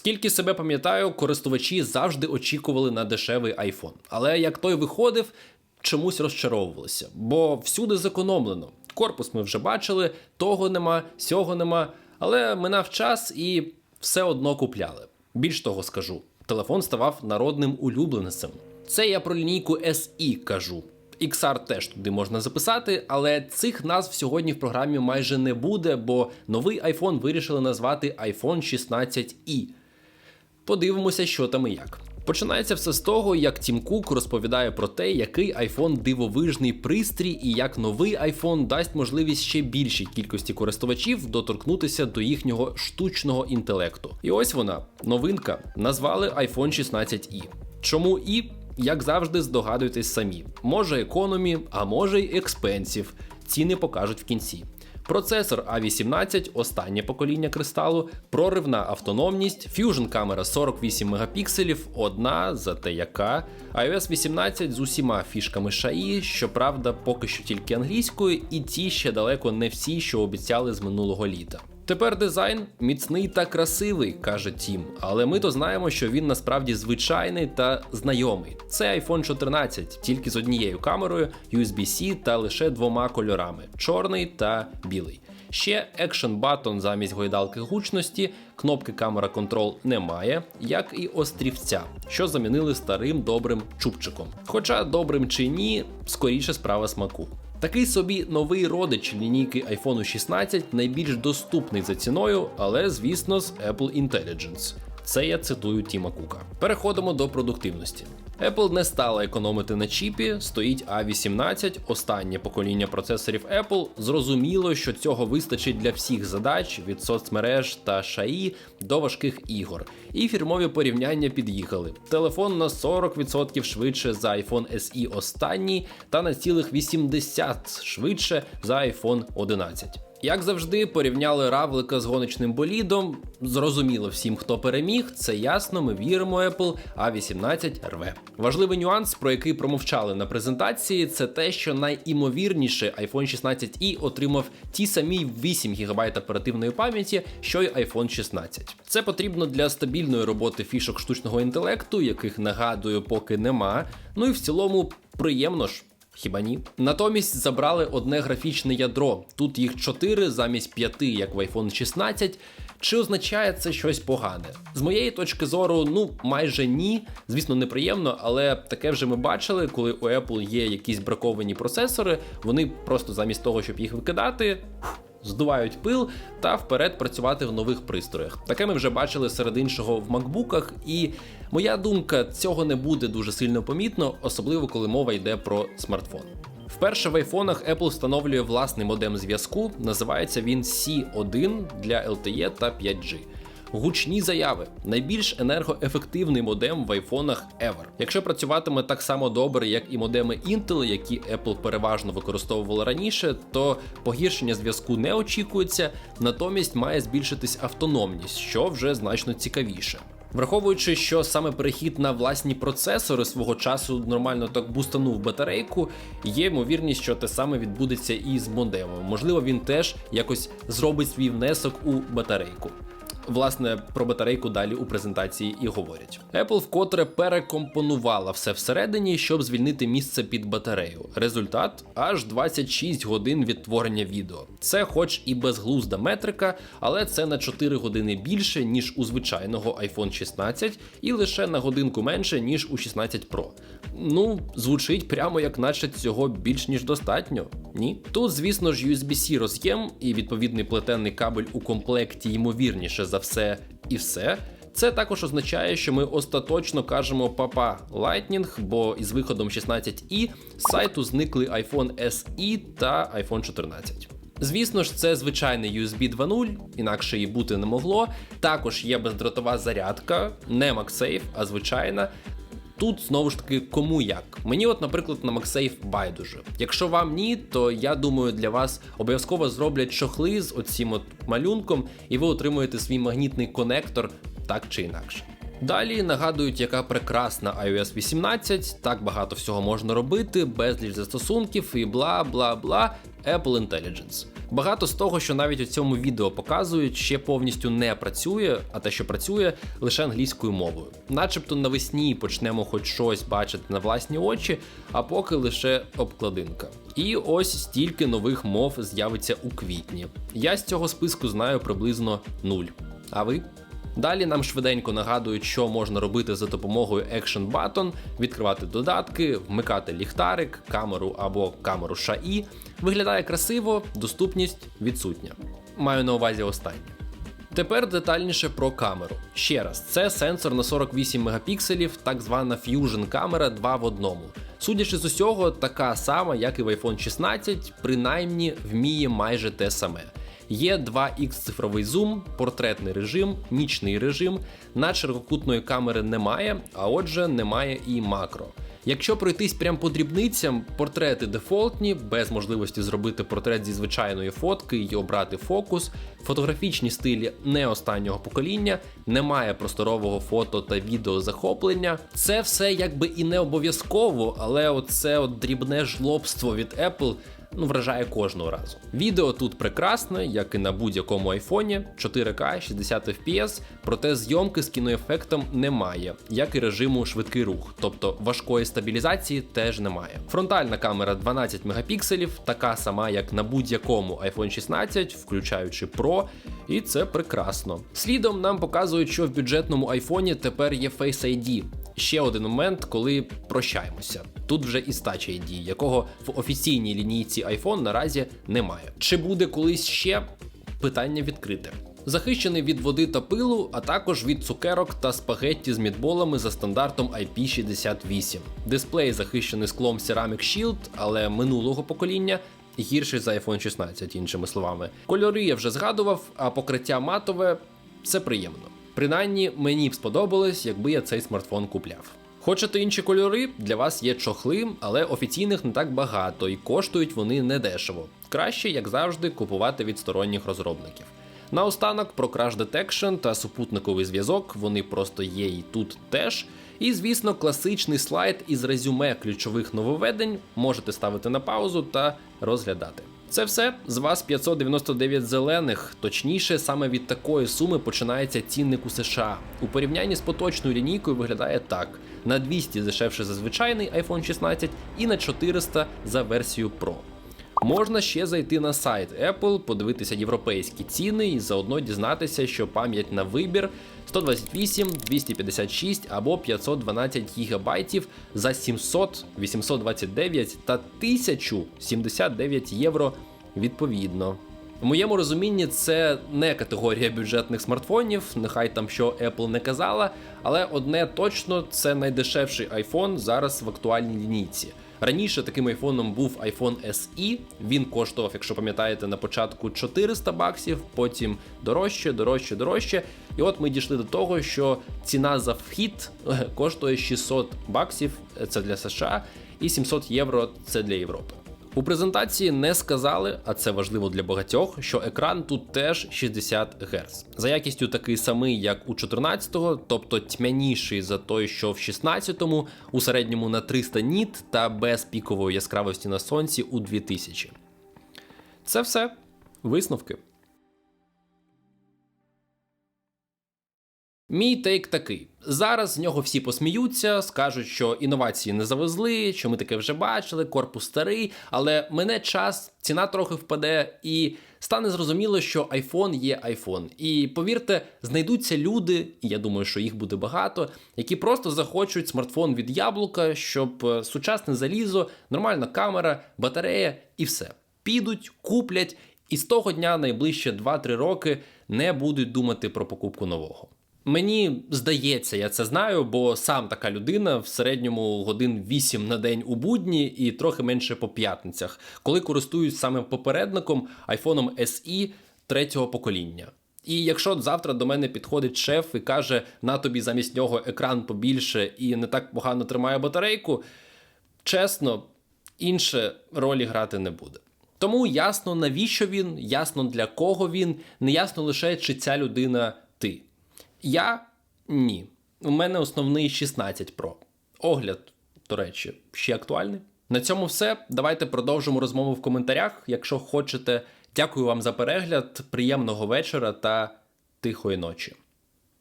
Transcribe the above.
Скільки себе пам'ятаю, користувачі завжди очікували на дешевий iPhone. Але як той виходив, чомусь розчаровувалися, бо всюди зекономлено. Корпус ми вже бачили, того нема, сього нема. Але минав час і все одно купляли. Більш того скажу, телефон ставав народним улюбленцем. Це я про лінійку SE кажу. XR теж туди можна записати, але цих назв сьогодні в програмі майже не буде, бо новий iPhone вирішили назвати iPhone 16i. Подивимося, що там і як. Починається все з того, як Тім Кук розповідає про те, який iPhone дивовижний пристрій і як новий iPhone дасть можливість ще більшій кількості користувачів доторкнутися до їхнього штучного інтелекту. І ось вона, новинка, назвали iPhone 16i. Чому і? Як завжди, здогадуйтесь самі. Може економі, а може й експенсів. Ціни покажуть в кінці. Процесор A18, останнє покоління кристалу, проривна автономність, ф'южн камера 48 мегапікселів, одна, зате яка, iOS 18 з усіма фішками шаї, щоправда, поки що тільки англійською, і ті ще далеко не всі, що обіцяли з минулого літа. Тепер дизайн міцний та красивий, каже Тім, але ми то знаємо, що він насправді звичайний та знайомий. Це iPhone 14, тільки з однією камерою, USB-C та лише двома кольорами чорний та білий. Ще Button замість гойдалки гучності, кнопки камера Control немає, як і острівця, що замінили старим добрим чубчиком. Хоча добрим чи ні, скоріше справа смаку. Такий собі новий родич лінійки iPhone 16 найбільш доступний за ціною, але звісно з Apple Intelligence. Це я цитую Тіма Кука. Переходимо до продуктивності. Apple не стала економити на чіпі, стоїть A18, останнє покоління процесорів Apple. Зрозуміло, що цього вистачить для всіх задач від соцмереж та шаї до важких ігор. І фірмові порівняння під'їхали. Телефон на 40% швидше за iPhone SE останній, та на цілих 80 швидше за iPhone 11. Як завжди, порівняли равлика з гоночним болідом. Зрозуміло всім, хто переміг, це ясно, ми віримо Apple, а 18 рве. Важливий нюанс, про який промовчали на презентації, це те, що найімовірніше iPhone 16i отримав ті самі 8 ГБ оперативної пам'яті, що й iPhone 16. Це потрібно для стабільної роботи фішок штучного інтелекту, яких нагадую, поки нема. Ну і в цілому приємно ж. Хіба ні? Натомість забрали одне графічне ядро. Тут їх 4 замість 5, як в iPhone 16. Чи означає це щось погане? З моєї точки зору, ну майже ні. Звісно, неприємно, але таке вже ми бачили, коли у Apple є якісь браковані процесори, вони просто замість того, щоб їх викидати. Здувають пил та вперед працювати в нових пристроях. Таке ми вже бачили серед іншого в макбуках, і моя думка, цього не буде дуже сильно помітно, особливо коли мова йде про смартфон. Вперше в айфонах Apple встановлює власний модем зв'язку. Називається він C1 для LTE та 5G. Гучні заяви найбільш енергоефективний модем в айфонах ever. Якщо працюватиме так само добре, як і модеми Intel, які Apple переважно використовувала раніше, то погіршення зв'язку не очікується, натомість має збільшитись автономність, що вже значно цікавіше. Враховуючи, що саме перехід на власні процесори свого часу нормально так бустанув батарейку, є ймовірність, що те саме відбудеться і з модемом. Можливо, він теж якось зробить свій внесок у батарейку. Власне, про батарейку далі у презентації і говорять. Apple вкотре перекомпонувала все всередині, щоб звільнити місце під батарею. Результат аж 26 годин відтворення відео. Це, хоч і безглузда метрика, але це на 4 години більше, ніж у звичайного iPhone 16, і лише на годинку менше, ніж у 16 Pro. Ну, звучить прямо як наче цього більш ніж достатньо. Ні. Тут, звісно ж, USB-C роз'єм і відповідний плетенний кабель у комплекті, ймовірніше за все і все. Це також означає, що ми остаточно кажемо папа Lightning, бо із виходом 16i з сайту зникли iPhone SE та iPhone 14. Звісно ж, це звичайний USB 2.0, інакше і бути не могло. Також є бездротова зарядка, не MagSafe, а звичайна. Тут знову ж таки кому як. Мені, от, наприклад, на MagSafe байдуже. Якщо вам ні, то я думаю, для вас обов'язково зроблять чохли з оцім от малюнком, і ви отримуєте свій магнітний конектор так чи інакше. Далі нагадують, яка прекрасна iOS 18, так багато всього можна робити, безліч застосунків і бла бла бла Apple Intelligence. Багато з того, що навіть у цьому відео показують, ще повністю не працює, а те, що працює, лише англійською мовою. Начебто навесні почнемо хоч щось бачити на власні очі, а поки лише обкладинка. І ось стільки нових мов з'явиться у квітні. Я з цього списку знаю приблизно нуль. А ви? Далі нам швиденько нагадують, що можна робити за допомогою Action Button, відкривати додатки, вмикати ліхтарик, камеру або камеру ШАІ. Виглядає красиво, доступність відсутня. Маю на увазі останнє. Тепер детальніше про камеру. Ще раз, це сенсор на 48 мегапікселів, так звана Fusion камера 2 в одному. Судячи з усього, така сама, як і в iPhone 16, принаймні вміє майже те саме. Є 2х цифровий зум, портретний режим, нічний режим. На ширококутної камери немає, а отже, немає і макро. Якщо пройтись прямо по дрібницям, портрети дефолтні, без можливості зробити портрет зі звичайної фотки і обрати фокус, фотографічні стилі не останнього покоління, немає просторового фото та відео захоплення. Це все якби і не обов'язково, але оце от дрібне жлобство від Apple ну вражає кожного разу. Відео тут прекрасне, як і на будь-якому айфоні, 4К 60 FPS, проте зйомки з кіноефектом немає, як і режиму швидкий рух, тобто важкої стабілізації теж немає. Фронтальна камера 12 мегапікселів, така сама, як на будь-якому iPhone 16, включаючи Pro, і це прекрасно. Слідом нам показують, що в бюджетному айфоні тепер є Face ID. Ще один момент, коли прощаємося. Тут вже і Touch ID, якого в офіційній лінійці iPhone наразі немає. Чи буде колись ще? Питання відкрите. Захищений від води та пилу, а також від цукерок та спагетті з мідболами за стандартом IP68. Дисплей захищений склом Ceramic Shield, але минулого покоління. Гірший за iPhone 16, іншими словами. Кольори я вже згадував, а покриття матове це приємно. Принаймні, мені б сподобалось, якби я цей смартфон купляв. Хочете інші кольори? Для вас є чохли, але офіційних не так багато і коштують вони недешево. Краще, як завжди, купувати від сторонніх розробників. Наостанок про Crash Detection та супутниковий зв'язок, вони просто є і тут теж. І, звісно, класичний слайд із резюме ключових нововведень можете ставити на паузу та розглядати. Це все з вас 599 зелених. Точніше, саме від такої суми починається цінник у США. У порівнянні з поточною лінійкою виглядає так: на 200 дешевше за звичайний iPhone 16 і на 400 за версію Pro. Можна ще зайти на сайт Apple, подивитися європейські ціни і заодно дізнатися, що пам'ять на вибір 128, 256 або 512 гігабайтів за 700, 829 та 1079 євро відповідно. В моєму розумінні це не категорія бюджетних смартфонів, нехай там що Apple не казала, але одне точно це найдешевший iPhone зараз в актуальній лінійці. Раніше таким айфоном був iPhone SE, Він коштував, якщо пам'ятаєте, на початку 400 баксів, потім дорожче, дорожче, дорожче. І от ми дійшли до того, що ціна за вхід коштує 600 баксів, це для США, і 700 євро це для Європи. У презентації не сказали, а це важливо для багатьох, що екран тут теж 60 Гц. За якістю такий самий, як у 14-го, тобто тьмяніший за той, що в 16-му, у середньому на 300 ніт та без пікової яскравості на сонці у 2000. Це все. Висновки. Мій тейк такий: зараз з нього всі посміються, скажуть, що інновації не завезли, що ми таке вже бачили, корпус старий, але мене час, ціна трохи впаде, і стане зрозуміло, що iPhone є iPhone. І повірте, знайдуться люди, і я думаю, що їх буде багато, які просто захочуть смартфон від яблука, щоб е, сучасне залізо, нормальна камера, батарея і все. Підуть, куплять, і з того дня найближче 2-3 роки не будуть думати про покупку нового. Мені здається, я це знаю, бо сам така людина в середньому годин 8 на день у будні і трохи менше по п'ятницях, коли користуюсь саме попередником айфоном SE третього покоління. І якщо завтра до мене підходить шеф і каже, на тобі замість нього екран побільше і не так погано тримає батарейку, чесно, інше ролі грати не буде. Тому ясно, навіщо він, ясно для кого він, не ясно лише, чи ця людина. Я ні. У мене основний 16 Pro. Огляд, до речі, ще актуальний. На цьому все. Давайте продовжимо розмову в коментарях. Якщо хочете Дякую вам за перегляд, приємного вечора та тихої ночі.